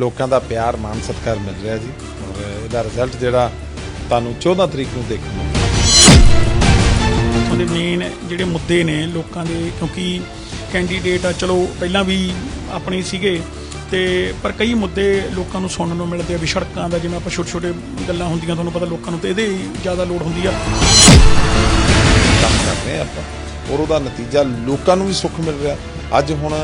ਲੋਕਾਂ ਦਾ ਪਿਆਰ ਮਾਨ ਸਤਿਕਾਰ ਮਿਲ ਰਿਹਾ ਜੀ। ਔਰ ਇਹਦਾ ਰਿਜ਼ਲਟ ਜਿਹੜਾ ਤੁਹਾਨੂੰ 14 ਤਰੀਕ ਨੂੰ ਦੇਖਣ ਨੂੰ ਉਹਦੇ ਮੇਨ ਜਿਹੜੇ ਮੁੱਦੇ ਨੇ ਲੋਕਾਂ ਦੇ ਕਿਉਂਕਿ ਕੈਂਡੀਡੇਟ ਆ ਚਲੋ ਪਹਿਲਾਂ ਵੀ ਆਪਣੇ ਸੀਗੇ। ਤੇ ਪਰ ਕਈ ਮੁੱਦੇ ਲੋਕਾਂ ਨੂੰ ਸੁਣਨ ਨੂੰ ਮਿਲਦੇ ਆ ਵੀ ਸੜਕਾਂ ਦਾ ਜਿਵੇਂ ਆਪਾਂ ਛੋਟੇ ਛੋਟੇ ਗੱਲਾਂ ਹੁੰਦੀਆਂ ਤੁਹਾਨੂੰ ਪਤਾ ਲੋਕਾਂ ਨੂੰ ਤੇ ਇਹਦੇ ਜ਼ਿਆਦਾ ਲੋੜ ਹੁੰਦੀ ਆ। ਕੰਮ ਕਰ ਰਹੇ ਆਪਾਂ। ਔਰ ਉਹਦਾ ਨਤੀਜਾ ਲੋਕਾਂ ਨੂੰ ਵੀ ਸੁੱਖ ਮਿਲ ਰਿਹਾ। ਅੱਜ ਹੁਣ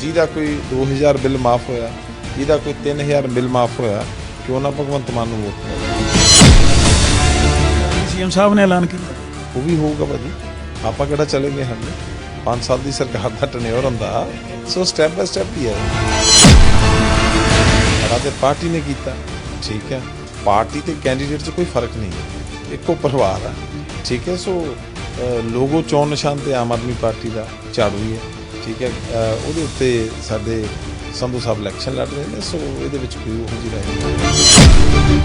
ਜਿਹਦਾ ਕੋਈ 2000 ਬਿੱਲ ਮਾਫ ਹੋਇਆ ਜਿਹਦਾ ਕੋਈ 3000 ਬਿੱਲ ਮਾਫ ਹੋਇਆ ਕਿਉਂ ਨਾ ਭਗਵੰਤ ਮਾਨ ਨੂੰ ਵੋਟ ਪਾਓ। ਸੀਐਮ ਸਾਹਿਬ ਨੇ ਐਲਾਨ ਕੀਤਾ। ਉਹ ਵੀ ਹੋਊਗਾ ਭਾਜੀ। ਆਪਾਂ ਕਿਹੜਾ ਚਲੇ ਗਏ ਹਨ 5 ਸਾਲ ਦੀ ਸਰਕਾਰ ਦਾ ਟਨਿਓਰ ਹੁੰਦਾ। ਸੋ ਸਟੈਪ ਬਾਈ ਸਟੈਪ ਹੀ ਹੈ। ਸਾਡਾ ਤੇ ਪਾਰਟੀ ਨੇ ਕੀਤਾ। ਠੀਕ ਹੈ। ਪਾਰਟੀ ਤੇ ਕੈਂਡੀਡੇਟ 'ਚ ਕੋਈ ਫ਼ਰਕ ਨਹੀਂ ਹੈ। ਇੱਕੋ ਪਰਿਵਾਰ ਆ। ਠੀਕ ਹੈ। ਸੋ ਲੋਗੋ ਚੋਣ ਨਿਸ਼ਾਨ ਤੇ ਆਮ ਆਦਮੀ ਪਾਰਟੀ ਦਾ ਝਾੜੂ ਹੀ ਹੈ। ਠੀਕ ਹੈ। ਉਹਦੇ ਉੱਤੇ ਸਾਡੇ ਸੰਧੂ ਸਾਹਿਬ ਇਲੈਕਸ਼ਨ ਲੜ ਰਹੇ ਨੇ ਸੋ ਇਹਦੇ ਵਿੱਚ ਕੋਈ ਉਹ ਜਿਹੀ ਰਾਏ ਨਹੀਂ।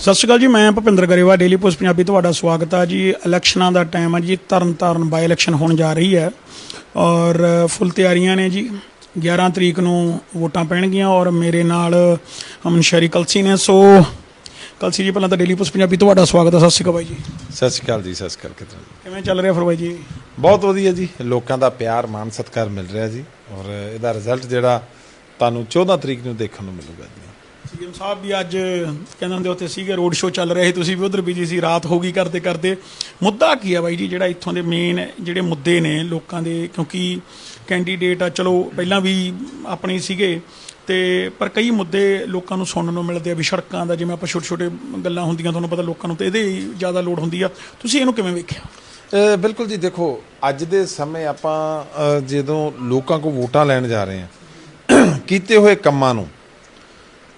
ਸਤਿ ਸ਼੍ਰੀ ਅਕਾਲ ਜੀ ਮੈਂ ਭੁਪਿੰਦਰ ਗਰੇਵਾ ਡੇਲੀ ਪੋਸਟ ਪੰਜਾਬੀ ਤੁਹਾਡਾ ਸਵਾਗਤ ਹੈ ਜੀ। ਇਲੈਕਸ਼ਨਾਂ ਦਾ ਟਾਈਮ ਹੈ ਜੀ ਤਰਨ ਤਾਰਨ ਬਾਈ ਇਲੈਕਸ਼ਨ ਹੋਣ ਜਾ ਰਹੀ ਹੈ। ਔਰ ਫੁੱਲ ਤਿਆਰੀਆਂ ਨੇ ਜੀ। 11 ਤਰੀਕ ਨੂੰ ਵੋਟਾਂ ਪੈਣਗੀਆਂ ਔਰ ਮੇਰੇ ਨਾਲ ਅਮਨ ਸ਼ਰੀ ਕਲਸੀ ਨੇ। ਸੋ ਕਲਸੀ ਜੀ ਪਹਿਲਾਂ ਤਾਂ ਡੇਲੀ ਪੋਸਟ ਪੰਜਾਬੀ ਤੁਹਾਡਾ ਸਵਾਗਤ ਹੈ ਸਤਿ ਸ਼੍ਰੀ ਅਕਾਲ ਬਾਈ ਜੀ। ਸਤਿ ਸ਼੍ਰੀ ਅਕਾਲ ਜੀ ਸਤਿ ਸ਼੍ਰੀ ਅਕਾਲ ਕਿਤਨਾ ਕਿਵੇਂ ਚੱਲ ਰਿਹਾ ਫਿਰ ਬਾਈ ਜੀ? ਬਹੁਤ ਵਧੀਆ ਜੀ। ਲੋਕਾਂ ਦਾ ਪਿਆਰ ਮਾਨ ਸਤਿਕਾਰ ਮਿਲ ਰਿਹਾ ਜੀ। ਔਰ ਇਹਦਾ ਰਿਜ਼ਲਟ ਜਿਹੜਾ ਤੁਹਾਨੂੰ 14 ਤਰੀਕ ਨੂੰ ਦੇਖਣ ਨੂੰ ਮਿਲੂਗਾ ਜੀ। ਸੀਐਮ ਸਾਹਿਬ ਵੀ ਅੱਜ ਕਹਿੰਦੇ ਹੁੰਦੇ ਉੱਥੇ ਸੀਗੇ ਰੋਡ ਸ਼ੋਅ ਚੱਲ ਰਿਹਾ ਸੀ ਤੁਸੀਂ ਵੀ ਉਧਰ ਬਿਜ਼ੀ ਸੀ ਰਾਤ ਹੋ ਗਈ ਕਰਦੇ ਕਰਦੇ। ਮੁੱਦਾ ਕੀ ਆ ਬਾਈ ਜੀ ਜਿਹੜਾ ਇੱਥੋਂ ਦੇ ਮੇਨ ਜਿਹੜੇ ਮੁੱਦੇ ਨੇ ਲੋਕਾਂ ਦੇ ਕਿਉਂਕਿ ਕੈਂਡੀਡੇਟ ਆ ਚਲੋ ਪਹਿਲਾਂ ਵੀ ਆਪਣੇ ਸੀਗੇ ਤੇ ਪਰ ਕਈ ਮੁੱਦੇ ਲੋਕਾਂ ਨੂੰ ਸੁਣਨ ਨੂੰ ਮਿਲਦੇ ਆ ਵੀ ਸੜਕਾਂ ਦਾ ਜਿਵੇਂ ਆਪਾਂ ਛੋਟੇ ਛੋਟੇ ਗੱਲਾਂ ਹੁੰਦੀਆਂ ਤੁਹਾਨੂੰ ਪਤਾ ਲੋਕਾਂ ਨੂੰ ਤੇ ਇਹਦੇ ਜ਼ਿਆਦਾ ਲੋੜ ਹੁੰਦੀ ਆ। ਤੁਸੀਂ ਇਹਨੂੰ ਕਿਵੇਂ ਵੇਖਿਆ? ਬਿਲਕੁਲ ਜੀ ਦੇਖੋ ਅੱਜ ਦੇ ਸਮੇਂ ਆਪਾਂ ਜਦੋਂ ਲੋਕਾਂ ਕੋ ਵੋਟਾਂ ਲੈਣ ਜਾ ਰਹੇ ਹਾਂ ਕੀਤੇ ਹੋਏ ਕੰਮਾਂ ਨੂੰ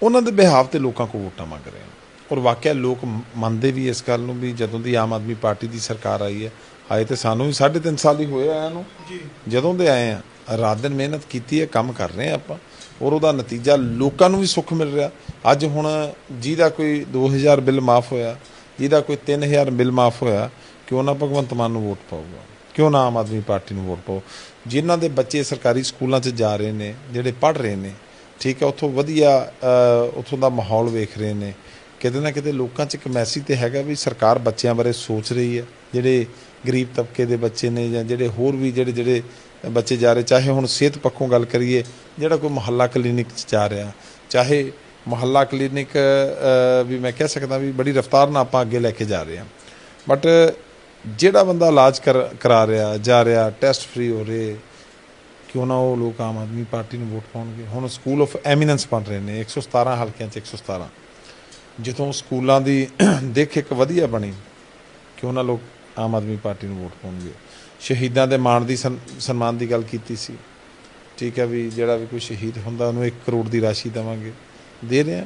ਉਹਨਾਂ ਦੇ ਬਿਹਾਵ ਤੇ ਲੋਕਾਂ ਕੋ ਵੋਟਾਂ ਮੰਗ ਰਹੇ ਹਾਂ ਔਰ ਵਾਕਿਆ ਲੋਕ ਮੰਨਦੇ ਵੀ ਇਸ ਗੱਲ ਨੂੰ ਵੀ ਜਦੋਂ ਦੀ ਆਮ ਆਦਮੀ ਪਾਰਟੀ ਦੀ ਸਰਕਾਰ ਆਈ ਹੈ ਆਏ ਤੇ ਸਾਨੂੰ ਵੀ 3.5 ਸਾਲ ਹੀ ਹੋਏ ਆਇਆਂ ਨੂੰ ਜੀ। ਜਦੋਂ ਦੇ ਆਏ ਆ ਰਾਤ ਦਿਨ ਮਿਹਨਤ ਕੀਤੀ ਹੈ ਕੰਮ ਕਰ ਰਹੇ ਆ ਆਪਾਂ ਔਰ ਉਹਦਾ ਨਤੀਜਾ ਲੋਕਾਂ ਨੂੰ ਵੀ ਸੁੱਖ ਮਿਲ ਰਿਹਾ। ਅੱਜ ਹੁਣ ਜਿਹਦਾ ਕੋਈ 2000 ਬਿੱਲ ਮਾਫ ਹੋਇਆ ਜਿਹਦਾ ਕੋਈ 3000 ਬਿੱਲ ਮਾਫ ਹੋਇਆ ਕਿਉਂ ਨਾ ਭਗਵੰਤ ਮਾਨ ਨੂੰ ਵੋਟ ਪਾਊਗਾ? ਕਿਉਂ ਨਾ ਆਮ ਆਦਮੀ ਪਾਰਟੀ ਨੂੰ ਵੋਟ ਪਾਓ? ਜਿਨ੍ਹਾਂ ਦੇ ਬੱਚੇ ਸਰਕਾਰੀ ਸਕੂਲਾਂ 'ਚ ਜਾ ਰਹੇ ਨੇ, ਜਿਹੜੇ ਪੜ੍ਹ ਰਹੇ ਨੇ, ਠੀਕ ਹੈ, ਉੱਥੋਂ ਵਧੀਆ ਉੱਥੋਂ ਦਾ ਮਾਹੌਲ ਵੇਖ ਰਹੇ ਨੇ, ਕਿਤੇ ਨਾ ਕਿਤੇ ਲੋਕਾਂ 'ਚ ਇੱਕ ਮੈਸੇਜ ਤੇ ਹੈਗਾ ਵੀ ਸਰਕਾਰ ਬੱਚਿਆਂ ਬਾਰੇ ਸੋਚ ਰਹੀ ਹੈ। ਜਿਹੜੇ ਗਰੀਬ ਤਬਕੇ ਦੇ ਬੱਚੇ ਨੇ ਜਾਂ ਜਿਹੜੇ ਹੋਰ ਵੀ ਜਿਹੜੇ ਜਿਹੜੇ ਬੱਚੇ ਜਾ ਰਹੇ, ਚਾਹੇ ਹੁਣ ਸਿਹਤ ਪੱਖੋਂ ਗੱਲ ਕਰੀਏ, ਜਿਹੜਾ ਕੋਈ ਮੁਹੱਲਾ ਕਲੀਨਿਕ 'ਚ ਜਾ ਰਿਹਾ, ਚਾਹੇ ਮੁਹੱਲਾ ਕਲੀਨਿਕ ਵੀ ਮੈਂ ਕਹਿ ਸਕਦਾ ਵੀ ਬੜੀ ਰਫ਼ਤਾਰ ਨਾਲ ਆਪਾਂ ਅੱਗੇ ਲੈ ਕੇ ਜਾ ਰਹੇ ਹਾਂ। ਬਟ ਜਿਹੜਾ ਬੰਦਾ ਇਲਾਜ ਕਰ- ਕਰਾ ਰਿਹਾ, ਜਾ ਰਿਹਾ ਟੈਸਟ ਫ੍ਰੀ ਹੋ ਰਹੇ, ਕਿਉਂ ਨਾ ਉਹ ਲੋਕ ਆਮ ਆਦਮੀ ਪਾਰਟੀ ਨੂੰ ਵੋਟ ਪਾਉਣਗੇ? ਹੁਣ ਸਕੂਲ ਆਫ ਐਮੀਨੈਂਸ ਬਣ ਰਹੇ ਨੇ 117 ਹਲਕਿਆਂ 'ਚ 117 ਜਿੱਥੋਂ ਸਕੂਲਾਂ ਦੀ ਦੇਖ ਇੱਕ ਵਧੀਆ ਬਣੀ, ਕਿਉਂ ਨਾ ਲੋਕ ਆਮ ਆਦਮੀ ਪਾਰਟੀ ਨੂੰ ਵੋਟ ਪਾਉਣਗੇ? ਸ਼ਹੀਦਾਂ ਦੇ ਮਾਣ ਦੀ ਸਨ- ਸਨਮਾਨ ਦੀ ਗੱਲ ਕੀਤੀ ਸੀ। ਠੀਕ ਹੈ ਵੀ ਜਿਹੜਾ ਵੀ ਕੋਈ ਸ਼ਹੀਦ ਹੁੰਦਾ, ਉਹਨੂੰ 1 ਕਰੋੜ ਦੀ ਰਾਸ਼ੀ ਦੇਵਾਂਗੇ। ਦੇ ਰਹੇ ਹਾਂ।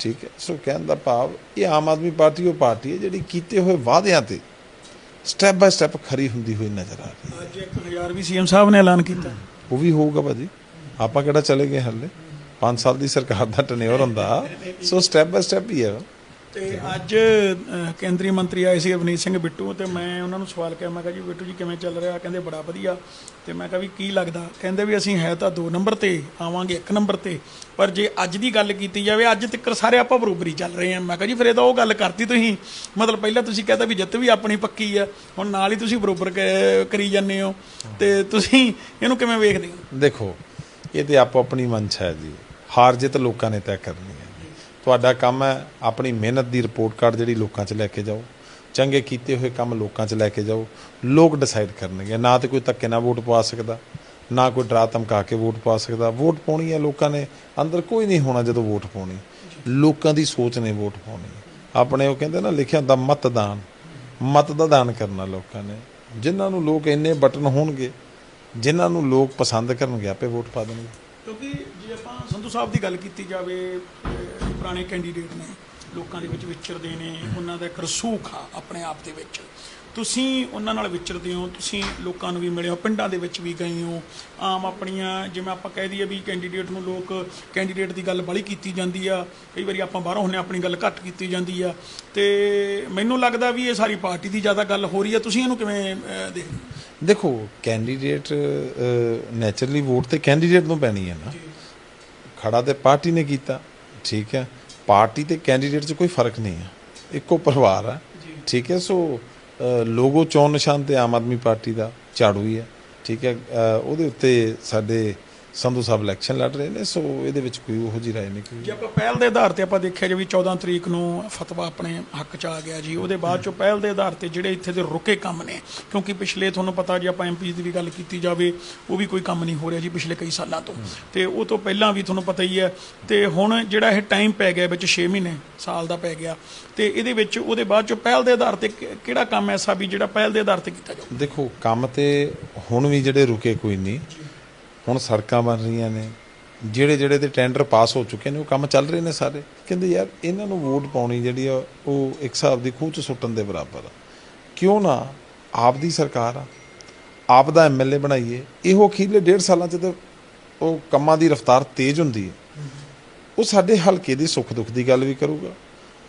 ਠੀਕ ਹੈ। ਸੋ ਕਹਿਣ ਦਾ ਭਾਵ, ਇਹ ਆਮ ਆਦਮੀ ਪਾਰਟੀ ਉਹ ਪਾਰਟੀ ਹੈ ਜਿਹੜੀ ਕੀਤੇ ਹੋਏ ਵਾਅਦਿਆਂ ਤੇ ਸਟੈਪ ਬਾਈ ਸਟੈਪ ਖਰੀ ਹੁੰਦੀ ਹੋਈ ਨਜ਼ਰ ਆ ਰਹੀ ਹੈ। ਅੱਜ 1000 ਵੀ ਸੀਐਮ ਸਾਹਿਬ ਨੇ ਐਲਾਨ ਕੀਤਾ। ਉਹ ਵੀ ਹੋਊਗਾ ਭਾਜੀ। ਆਪਾਂ ਕਿਹੜਾ ਚਲੇ ਗਏ ਹੱਲੇ? 5 ਸਾਲ ਦੀ ਸਰਕਾਰ ਦਾ ਟਨਿਓਰ ਹੁੰਦਾ। ਸੋ ਸਟੈਪ ਬਾਈ ਸਟੈਪ ਹੀ ਹੈ। ਤੇ ਅੱਜ ਕੇਂਦਰੀ ਮੰਤਰੀ ਆਏ ਸੀ ਅਵਨੀਤ ਸਿੰਘ ਬਿੱਟੂ ਤੇ ਮੈਂ ਉਹਨਾਂ ਨੂੰ ਸਵਾਲ ਕਿਹਾ, ਮੈਂ ਕਿਹਾ ਜੀ, ਬਿੱਟੂ ਜੀ ਕਿਵੇਂ ਚੱਲ ਰਿਹਾ? ਕਹਿੰਦੇ ਬੜਾ ਵਧੀਆ। ਤੇ ਮੈਂ ਕਿਹਾ ਵੀ ਕੀ ਲੱਗਦਾ? ਕਹਿੰਦੇ ਵੀ ਅਸੀਂ ਹੈ ਤਾਂ 2 ਨੰਬਰ ਤੇ, ਆਵਾਂਗੇ 1 ਨੰਬਰ ਤੇ। ਪਰ ਜੇ ਅੱਜ ਦੀ ਗੱਲ ਕੀਤੀ ਜਾਵੇ, ਅੱਜ ਤੱਕ ਸਾਰੇ ਆਪਾਂ ਬਰੋਬਰੀ ਚੱਲ ਰਹੇ ਹਾਂ। ਮੈਂ ਕਿਹਾ ਜੀ, ਫਿਰ ਇਹ ਤਾਂ ਉਹ ਗੱਲ ਕਰਤੀ ਤੁਸੀਂ। ਮਤਲਬ ਪਹਿਲਾਂ ਤੁਸੀਂ ਕਹਿੰਦਾ ਵੀ ਜਿੱਤ ਵੀ ਆਪਣੀ ਪੱਕੀ ਆ। ਹੁਣ ਨਾਲ ਹੀ ਤੁਸੀਂ ਬਰੋਬਰ ਕ- ਕਰੀ ਜਾਂਦੇ ਹੋ। ਤੇ ਤੁਸੀਂ ਇਹਨੂੰ ਕਿਵੇਂ ਵੇਖਦੇ ਹੋ? ਦੇਖੋ, ਇਹ ਤੇ ਆਪੋ ਆਪਣੀ ਮਨਸ਼ਾ ਹੈ ਜੀ। ਹਾਰ ਜਿੱਤ ਲੋਕਾਂ ਨੇ ਤੈਅ ਕਰਨੀ ਹੈ। ਤੁਹਾਡਾ ਕੰਮ ਹੈ ਆਪਣੀ ਮਿਹਨਤ ਦੀ ਰਿਪੋਰਟ ਕਾਰਡ ਜਿਹੜੀ ਲੋਕਾਂ 'ਚ ਲੈ ਕੇ ਜਾਓ। ਚੰਗੇ ਕੀਤੇ ਹੋਏ ਕੰਮ ਲੋਕਾਂ 'ਚ ਲੈ ਕੇ ਜਾਓ। ਲੋਕ ਡਿਸਾਈਡ ਕਰਨਗੇ। ਨਾ ਤੇ ਕੋਈ ਧੱਕੇ ਨਾਲ ਵੋਟ ਪਵਾ ਸਕਦਾ, ਨਾ ਕੋਈ ਡਰਾ ਧਮਕਾ ਕੇ ਵੋਟ ਪਾ ਸਕਦਾ। ਵੋਟ ਪਾਉਣੀ ਹੈ ਲੋਕਾਂ ਨੇ, ਅੰਦਰ ਕੋਈ ਨਹੀਂ ਹੋਣਾ ਜਦੋਂ ਵੋਟ ਪਾਉਣੀ। ਲੋਕਾਂ ਦੀ ਸੋਚ ਨੇ ਵੋਟ ਪਾਉਣੀ। ਆਪਣੇ ਉਹ ਕਹਿੰਦੇ ਨਾ, ਲਿਖਿਆ ਹੁੰਦਾ ਮਤਦਾਨ। ਮਤ ਦਾ ਦਾਨ ਕਰਨਾ ਲੋਕਾਂ ਨੇ। ਜਿਨ੍ਹਾਂ ਨੂੰ ਲੋਕ ਇੰਨੇ ਬਟਨ ਹੋਣਗੇ, ਜਿਨ੍ਹਾਂ ਨੂੰ ਲੋਕ ਪਸੰਦ ਕਰਨਗੇ, ਆਪੇ ਵੋਟ ਪਾ ਦੇਣਗੇ। ਕਿਉਂਕਿ ਜੇ ਆਪਾਂ ਸੰਧੂ ਸਾਹਿਬ ਦੀ ਗੱਲ ਕੀਤੀ ਜਾਵੇ ਪੁਰਾਣੇ ਕੈਂਡੀਡੇਟ ਨੇ ਲੋਕਾਂ ਦੇ ਵਿੱਚ ਵਿਚਰਦੇ ਨੇ ਉਹਨਾਂ ਦਾ ਇੱਕ ਰਸੂਖ ਆ ਆਪਣੇ ਆਪ ਦੇ ਵਿੱਚ। ਤੁਸੀਂ ਉਹਨਾਂ ਨਾਲ ਵਿਚਰਦੇ ਹੋ ਤੁਸੀਂ ਲੋਕਾਂ ਨੂੰ ਵੀ ਮਿਲੇ ਹੋ ਪਿੰਡਾਂ ਦੇ ਵਿੱਚ ਵੀ ਗਏ ਹੋ। ਆਮ ਆਪਣੀਆਂ ਜਿਵੇਂ ਆਪਾਂ ਕਹਿ ਦਈਏ ਵੀ ਕੈਂਡੀਡੇਟ ਨੂੰ ਲੋਕ ਕੈਂਡੀਡੇਟ ਦੀ ਗੱਲ ਬੜੀ ਕੀਤੀ ਜਾਂਦੀ ਆ। ਕਈ ਵਾਰੀ ਆਪਾਂ ਬਾਹਰੋਂ ਹੁੰਨੇ ਆਪਣੀ ਗੱਲ ਘੱਟ ਕੀਤੀ ਜਾਂਦੀ ਆ। ਤੇ ਮੈਨੂੰ ਲੱਗਦਾ ਵੀ ਇਹ ਸਾਰੀ ਪਾਰਟੀ ਦੀ ਜ਼ਿਆਦਾ ਗੱਲ ਹੋ ਰਹੀ ਆ। ਤੁਸੀਂ ਇਹਨੂੰ ਕਿਵੇਂ ਦੇਖਦੇ? ਦੇਖੋ ਕੈਂਡੀਡੇਟ ਨੇਚਰਲੀ ਵੋਟ ਤੇ ਕੈਂਡੀਡੇਟ ਨੂੰ ਪੈਣੀ ਹੈ ਨਾ। ਖੜਾ ਤੇ ਪਾਰਟੀ ਨੇ ਕੀਤਾ। ਠੀਕ ਹੈ ਪਾਰਟੀ ਤੇ ਕੈਂਡੀਡੇਟ 'ਚ ਕੋਈ ਫ਼ਰਕ ਨਹੀਂ ਹੈ ਇੱਕੋ ਪਰਿਵਾਰ ਆ ਠੀਕ ਹੈ ਸੋ ਲੋਗੋ ਚੋਣ ਨਿਸ਼ਾਨ ਤੇ ਆਮ ਆਦਮੀ ਪਾਰਟੀ ਦਾ ਝਾੜੂ ਹੀ ਹੈ ਠੀਕ ਹੈ ਉਹਦੇ ਉੱਤੇ ਸਾਡੇ ਸੰਧੂ ਸਾਹਿਬ ਇਲੈਕਸ਼ਨ ਲੜ ਰਹੇ ਨੇ ਸੋ ਇਹਦੇ ਵਿੱਚ ਕੋਈ ਉਹੋ ਜਿਹੀ ਰਾਏ ਨਹੀਂ ਕੋਈ। ਜੇ ਆਪਾਂ ਪਹਿਲ ਦੇ ਆਧਾਰ ਤੇ ਆਪਾਂ ਦੇਖਿਆ ਜੀ ਵੀ 14 ਤਰੀਕ ਨੂੰ ਫਤਵਾ ਆਪਣੇ ਹੱਕ ਚ ਆ ਗਿਆ ਜੀ ਉਹਦੇ ਬਾਅਦ ਚੋਂ ਪਹਿਲ ਦੇ ਆਧਾਰ ਤੇ ਜਿਹੜੇ ਇੱਥੇ ਦੇ ਰੁਕੇ ਕੰਮ ਨੇ ਕਿਉਂਕਿ ਪਿਛਲੇ ਤੁਹਾਨੂੰ ਪਤਾ ਜੇ ਆਪਾਂ ਐਮਪੀ ਦੀ ਵੀ ਗੱਲ ਕੀਤੀ ਜਾਵੇ ਉਹ ਵੀ ਕੋਈ ਕੰਮ ਨਹੀਂ ਹੋ ਰਿਹਾ ਜੀ ਪਿਛਲੇ ਕਈ ਸਾਲਾਂ ਤੋਂ। ਤੇ ਉਹ ਤੋਂ ਪਹਿਲਾਂ ਵੀ ਤੁਹਾਨੂੰ ਪਤਾ ਹੀ ਹੈ ਤੇ ਹੁਣ ਜਿਹੜਾ ਇਹ ਟਾਈਮ ਪੈ ਗਿਆ ਵਿੱਚ 6 ਮਹੀਨੇ ਸਾਲ ਦਾ ਪੈ ਗਿਆ ਤੇ ਇਹਦੇ ਵਿੱਚ ਉਹਦੇ ਬਾਅਦ ਚੋਂ ਪਹਿਲ ਦੇ ਆਧਾਰ ਤੇ ਕਿ- ਕਿਹੜਾ ਕੰਮ ਐਸਾ ਵੀ ਜਿਹੜਾ ਪਹਿਲ ਦੇ ਆਧਾਰ ਤੇ ਕੀਤਾ ਜਾਊ? ਦੇਖੋ ਕੰਮ ਤੇ ਹੁਣ ਵੀ ਜਿਹੜੇ ਰੁਕੇ ਕੋਈ ਨਹੀਂ। ਹੁਣ ਸੜਕਾਂ ਬਣ ਰਹੀਆਂ ਨੇ, ਜਿਹੜੇ ਜਿਹੜੇ ਦੇ ਟੈਂਡਰ ਪਾਸ ਹੋ ਚੁੱਕੇ ਨੇ, ਉਹ ਕੰਮ ਚੱਲ ਰਹੇ ਨੇ ਸਾਰੇ। ਕਹਿੰਦੇ ਯਾਰ, ਇਹਨਾਂ ਨੂੰ ਵੋਟ ਪਾਉਣੀ ਜਿਹੜੀ ਆ, ਉਹ ਇੱਕ ਹਿਸਾਬ ਦੀ ਖੂਹ ਚ ਸੁੱਟਣ ਦੇ ਬਰਾਬਰ ਆ। ਕਿਉਂ ਨਾ ਆਪ ਦੀ ਸਰਕਾਰ ਆ ਆਪ ਦਾ ਐਮਐਲਏ ਬਣਾਈਏ। ਇਹੋ ਅਖੀਰਲੇ ਡੇਢ ਸਾਲਾਂ ਚ ਤਾਂ ਉਹ ਕੰਮਾਂ ਦੀ ਰਫ਼ਤਾਰ ਤੇਜ਼ ਹੁੰਦੀ ਹੈ ਉਹ ਸਾਡੇ ਹਲਕੇ ਦੀ ਸੁੱਖ ਦੁੱਖ ਦੀ ਗੱਲ ਵੀ ਕਰੂਗਾ,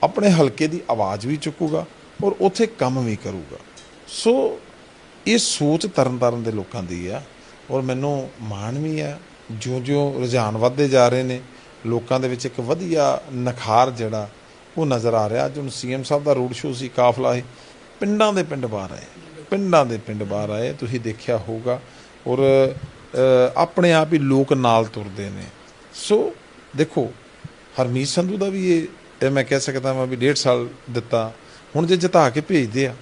ਆਪਣੇ ਹਲਕੇ ਦੀ ਆਵਾਜ਼ ਵੀ ਚੁੱਕੂਗਾ, ਔਰ ਉੱਥੇ ਕੰਮ ਵੀ ਕਰੂਗਾ। ਸੋ ਇਹ ਸੋਚ ਤਰਨਤਾਰਨ ਦੇ ਲੋਕਾਂ ਦੀ ਆ। ਔਰ ਮੈਨੂੰ ਮਾਣ ਵੀ ਆ ਜਿਉਂ-ਜਿਉਂ ਰੁਝਾਨ ਵੱਧਦੇ ਜਾ ਰਹੇ ਨੇ, ਲੋਕਾਂ ਦੇ ਵਿੱਚ ਇੱਕ ਵਧੀਆ ਨਖਾਰ ਜਿਹੜਾ, ਉਹ ਨਜ਼ਰ ਆ ਰਿਹਾ। ਅੱਜ ਹੁਣ ਸੀਐਮ ਸਾਹਿਬ ਦਾ ਰੋਡ ਸ਼ੋਅ ਸੀ, ਕਾਫਲਾ ਸੀ ਪਿੰਡਾਂ ਦੇ ਪਿੰਡ ਬਾਹਰ ਆਏ। ਪਿੰਡਾਂ ਦੇ ਪਿੰਡ ਬਾਹਰ ਆਏ, ਤੁਸੀਂ ਦੇਖਿਆ ਹੋਊਗਾ। ਔਰ ਆਪਣੇ ਆਪ ਹੀ ਲੋਕ ਨਾਲ ਤੁਰਦੇ ਨੇ। ਸੋ, ਦੇਖੋ, ਹਰਮੀਤ ਸੰਧੂ ਦਾ ਵੀ ਇਹ ਮੈਂ ਕਹਿ ਸਕਦਾ ਮੈਂ ਵੀ ਡੇਢ ਸਾਲ ਦਿੱਤਾ। ਹੁਣ ਜੇ ਜਿਤਾ ਕੇ ਭੇਜਦੇ ਆ,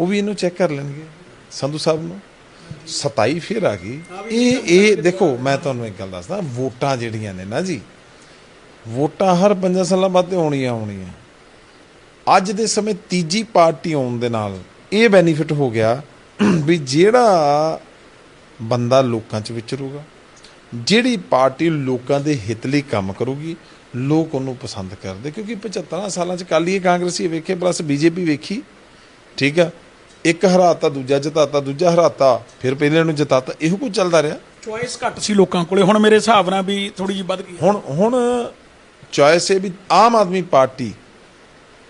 ਉਹ ਵੀ ਇਹਨੂੰ ਚੈੱਕ ਕਰ ਲੈਣਗੇ। ਸੰਧੂ ਸਾਹਿਬ ਨੂੰ 27 ਫਿਰ ਆ ਗਈ। ਇਹ ਇਹ ਦੇਖੋ, ਮੈਂ ਤੁਹਾਨੂੰ ਇੱਕ ਗੱਲ ਦੱਸਦਾ, ਵੋਟਾਂ ਜਿਹੜੀਆਂ ਨੇ ਨਾ ਜੀ, ਵੋਟਾਂ ਹਰ 5 ਸਾਲਾਂ ਬਾਅਦ ਤੇ ਆਉਣੀਆਂ ਆਉਣੀਆਂ। ਅੱਜ ਦੇ ਸਮੇਂ ਤੀਜੀ ਪਾਰਟੀ ਆਉਣ ਦੇ ਨਾਲ ਇਹ ਬੈਨੀਫਿਟ ਹੋ ਗਿਆ ਵੀ ਜਿਹੜਾ ਬੰਦਾ ਲੋਕਾਂ 'ਚ ਵਿਚਰੂਗਾ, ਜਿਹੜੀ ਪਾਰਟੀ ਲੋਕਾਂ ਦੇ ਹਿੱਤ ਲਈ ਕੰਮ ਕਰੂਗੀ, ਲੋਕ ਉਹਨੂੰ ਪਸੰਦ ਕਰਦੇ, ਕਿਉਂਕਿ 75 ਸਾਲਾਂ 'ਚ ਕਾਲੀ ਕਾਂਗਰਸੀ ਵੇਖੇ, ਪਲੱਸ ਬੀਜੇਪੀ ਵੇਖੀ, ਠੀਕ ਆ? ਇੱਕ ਹਰਾਤਾ ਦੂਜਾ ਜਿਤਾਤਾ ਦੂਜਾ ਹਰਾਤਾ ਫਿਰ ਪਹਿਲੇ ਨੂੰ ਜਿਤਾਤਾ ਇਹੋ ਕੁਝ ਚੱਲਦਾ ਰਿਹਾ। ਚੁਆਇਸ ਘੱਟ ਸੀ ਲੋਕਾਂ ਕੋਲੇ। ਹੁਣ ਮੇਰੇ ਹਿਸਾਬ ਨਾਲ ਵੀ ਥੋੜੀ ਜਿਹੀ ਵੱਧ ਗਈ। ਹੁਣ ਹੁਣ ਚੋਇਸ ਹੈ ਵੀ ਆਮ ਆਦਮੀ ਪਾਰਟੀ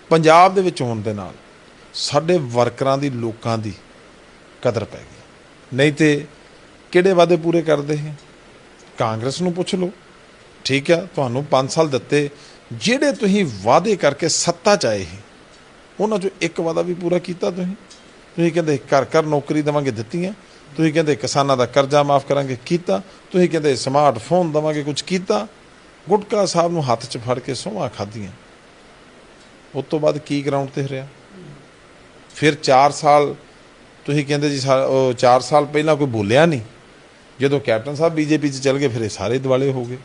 ਪੰਜਾਬ ਦੇ ਵਿੱਚ ਹੋਣ ਦੇ ਨਾਲ ਸਾਡੇ ਵਰਕਰਾਂ ਦੀ ਲੋਕਾਂ ਦੀ ਕਦਰ ਪੈ ਗਈ। ਨਹੀਂ ਤੇ ਕਿਹੜੇ ਵਾਅਦੇ ਪੂਰੇ ਕਰਦੇ ਹੈ ਕਾਂਗਰਸ ਨੂੰ ਪੁੱਛ ਲਓ। ਠੀਕ ਆ ਤੁਹਾਨੂੰ 5 ਸਾਲ ਦਿੱਤੇ। ਜਿਹੜੇ ਤੁਸੀਂ ਵਾਅਦੇ ਕਰਕੇ ਸੱਤਾ ਚ ਆਏ ਸੀ ਉਹਨਾਂ ਚੋਂ ਇੱਕ ਵਾਅਦਾ ਵੀ ਪੂਰਾ ਕੀਤਾ ਤੁਸੀਂ? ਤੁਸੀਂ ਕਹਿੰਦੇ ਘਰ ਘਰ ਨੌਕਰੀ ਦੇਵਾਂਗੇ ਦਿੱਤੀਆਂ, ਤੁਸੀਂ ਕਹਿੰਦੇ ਕਿਸਾਨਾਂ ਦਾ ਕਰਜ਼ਾ ਮਾਫ ਕਰਾਂਗੇ ਕੀਤਾ, ਤੁਸੀਂ ਕਹਿੰਦੇ ਸਮਾਰਟਫੋਨ ਦੇਵਾਂਗੇ ਕੁਝ ਕੀਤਾ, ਗੁਟਕਾ ਸਾਹਿਬ ਨੂੰ ਹੱਥ 'ਚ ਫੜ ਕੇ ਸੋਹਾਂ ਖਾਧੀਆਂ। ਉਸ ਤੋਂ ਬਾਅਦ ਕੀ ਗਰਾਊਂਡ ਤੇ ਰਿਹਾ? ਫਿਰ 4 ਸਾਲ, ਤੁਸੀਂ ਕਹਿੰਦੇ ਜੀ ਸਾ- ਉਹ 4 ਸਾਲ ਪਹਿਲਾਂ ਕੋਈ ਬੋਲਿਆ ਨਹੀਂ। ਜਦੋਂ ਕੈਪਟਨ ਸਾਹਿਬ ਬੀਜੇਪੀ 'ਚ ਚਲ ਗਏ, ਫਿਰ ਇਹ ਸਾਰੇ ਦਿਵਾਲੇ ਹੋ ਗਏ।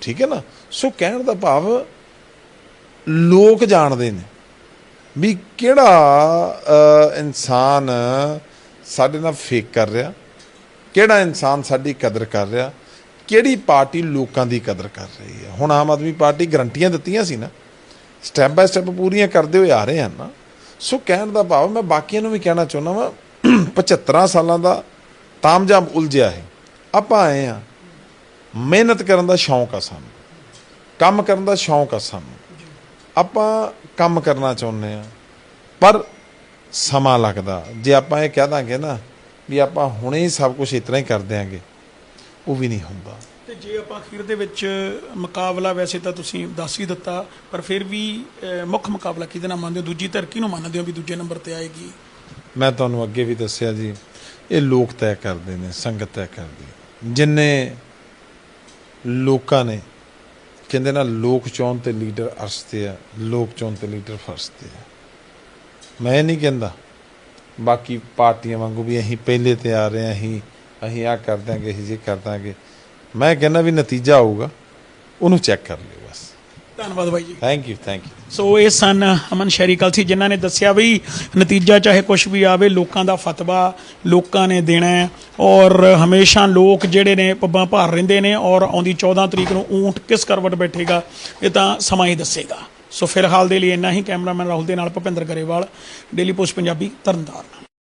ਠੀਕ ਹੈ ਨਾ? ਸੋ ਕਹਿਣ ਦਾ ਭਾਵ ਲੋਕ ਜਾਣਦੇ ਨੇ। ਵੀ ਕਿਹੜਾ ਇਨਸਾਨ ਸਾਡੇ ਨਾਲ ਫੇਕ ਕਰ ਰਿਹਾ? ਕਿਹੜਾ ਇਨਸਾਨ ਸਾਡੀ ਕਦਰ ਕਰ ਰਿਹਾ? ਕਿਹੜੀ ਪਾਰਟੀ ਲੋਕਾਂ ਦੀ ਕਦਰ ਕਰ ਰਹੀ ਹੈ? ਹੁਣ ਆਮ ਆਦਮੀ ਪਾਰਟੀ ਗਰੰਟੀਆਂ ਦਿੱਤੀਆਂ ਸੀ ਨਾ ਸਟੈਪ ਬਾਏ ਸਟੈਪ ਪੂਰੀਆਂ ਕਰਦੇ ਹੋਏ ਆ ਰਹੇ ਹਨ ਨਾ। ਸੋ ਕਹਿਣ ਦਾ ਭਾਵ, ਮੈਂ ਬਾਕੀਆਂ ਨੂੰ ਵੀ ਕਹਿਣਾ ਚਾਹੁੰਦਾ ਵਾਂ 75 ਸਾਲਾਂ ਦਾ ਤਾਮਜਾਮ ਉਲਝਿਆ ਹੈ। ਆਪਾਂ ਆਏ ਆ ਮਿਹਨਤ ਕਰਨ ਦਾ ਸ਼ੌਂਕ ਆ ਸਾਨੂੰ, ਕੰਮ ਕਰਨ ਦਾ ਸ਼ੌਂਕ ਆ ਸਾਨੂੰ। ਆਪਾਂ ਕੰਮ ਕਰਨਾ ਚਾਹੁੰਦੇ ਆ ਪਰ ਸਮਾਂ ਲੱਗਦਾ। ਜੇ ਆਪਾਂ ਇਹ ਕਹਿ ਦਾਂਗੇ ਨਾ ਵੀ ਆਪਾਂ ਹੁਣੇ ਹੀ ਸਭ ਕੁਝ ਇਤਨਾ ਹੀ ਕਰ ਦਿਆਂਗੇ ਉਹ ਵੀ ਨਹੀਂ ਹੁੰਦਾ। ਤੇ ਜੇ ਆਪਾਂ ਅਖੀਰ ਦੇ ਵਿੱਚ ਮੁਕਾਬਲਾ ਵੈਸੇ ਤਾਂ ਤੁਸੀਂ ਦੱਸ ਹੀ ਦਿੱਤਾ ਪਰ ਫਿਰ ਵੀ ਮੁੱਖ ਮੁਕਾਬਲਾ ਕਿਹਦੇ ਨਾਲ ਮੰਨਦੇ ਹੋ? ਦੂਜੀ ਧਿਰ ਕਿਹਨੂੰ ਮੰਨਦੇ ਹੋ ਵੀ ਦੂਜੇ ਨੰਬਰ ਤੇ ਆਏਗੀ? ਮੈਂ ਤੁਹਾਨੂੰ ਅੱਗੇ ਵੀ ਦੱਸਿਆ ਜੀ ਇਹ ਲੋਕ ਤੈਅ ਕਰਦੇ ਨੇ ਸੰਗਤ ਤੈਅ ਕਰਦੀ। ਜਿੰਨੇ ਲੋਕਾਂ ਨੇ ਕਹਿੰਦੇ ਨਾ, ਲੋਕ ਚੋਣ ਤੇ ਲੀਡਰ ਅਰਸਤੇ ਆ, ਲੋਕ ਚੋਣ ਤੇ ਲੀਡਰ ਫਰਸਤੇ ਆ। ਮੈਂ ਨਹੀਂ ਕਹਿੰਦਾ, ਬਾਕੀ ਪਾਰਟੀਆਂ ਵਾਂਗੂ ਵੀ ਅਸੀਂ ਪਹਿਲੇ ਤੇ ਆ ਰਹੇ ਹਾਂ ਅਸੀਂ ਅਸੀਂ ਆ ਕਰ ਦਾਂਗੇ ਅਸੀਂ ਜੇ ਕਰ ਦਾਂਗੇ ਮੈਂ ਕਹਿੰਦਾ ਵੀ ਨਤੀਜਾ ਆਊਗਾ, ਉਹਨੂੰ ਚੈੱਕ ਕਰ ਲਿਓ ਬਸ। ਧੰਨਵਾਦ ਬਾਈ ਜੀ। Thank you thank you so ਇਹ ਸਨ ਅਮਨ ਸ਼ੈਰੀ ਕਲਸੀ ਜਿਨ੍ਹਾਂ ਨੇ ਦੱਸਿਆ ਵੀ ਨਤੀਜਾ ਚਾਹੇ ਕੁਝ ਵੀ ਆਵੇ ਲੋਕਾਂ ਦਾ ਫਤਵਾ ਲੋਕਾਂ ਨੇ ਦੇਣਾ ਹੈ। ਔਰ ਹਮੇਸ਼ਾ ਲੋਕ ਜਿਹੜੇ ਨੇ ਪੱਬਾਂ ਭਾਰ ਰਹਿੰਦੇ ਨੇ ਔਰ ਆਉਂਦੀ 14 ਤਰੀਕ ਨੂੰ ਊਂਟ ਕਿਸ ਕਰਵਟ ਬੈਠੇਗਾ ਇਹ ਤਾਂ ਸਮਾਂ ਹੀ ਦੱਸੇਗਾ। ਸੋ ਫਿਲਹਾਲ ਦੇ ਲਈ ਇੰਨਾ ਹੀ ਕੈਮਰਾਮੈਨ ਰਾਹੁਲ ਦੇ ਨਾਲ ਭੁਪਿੰਦਰ ਗਰੇਵਾਲ ਡੇਲੀ ਪੋਸਟ ਪੰਜਾਬੀ ਤਰਨਤਾਰਨ।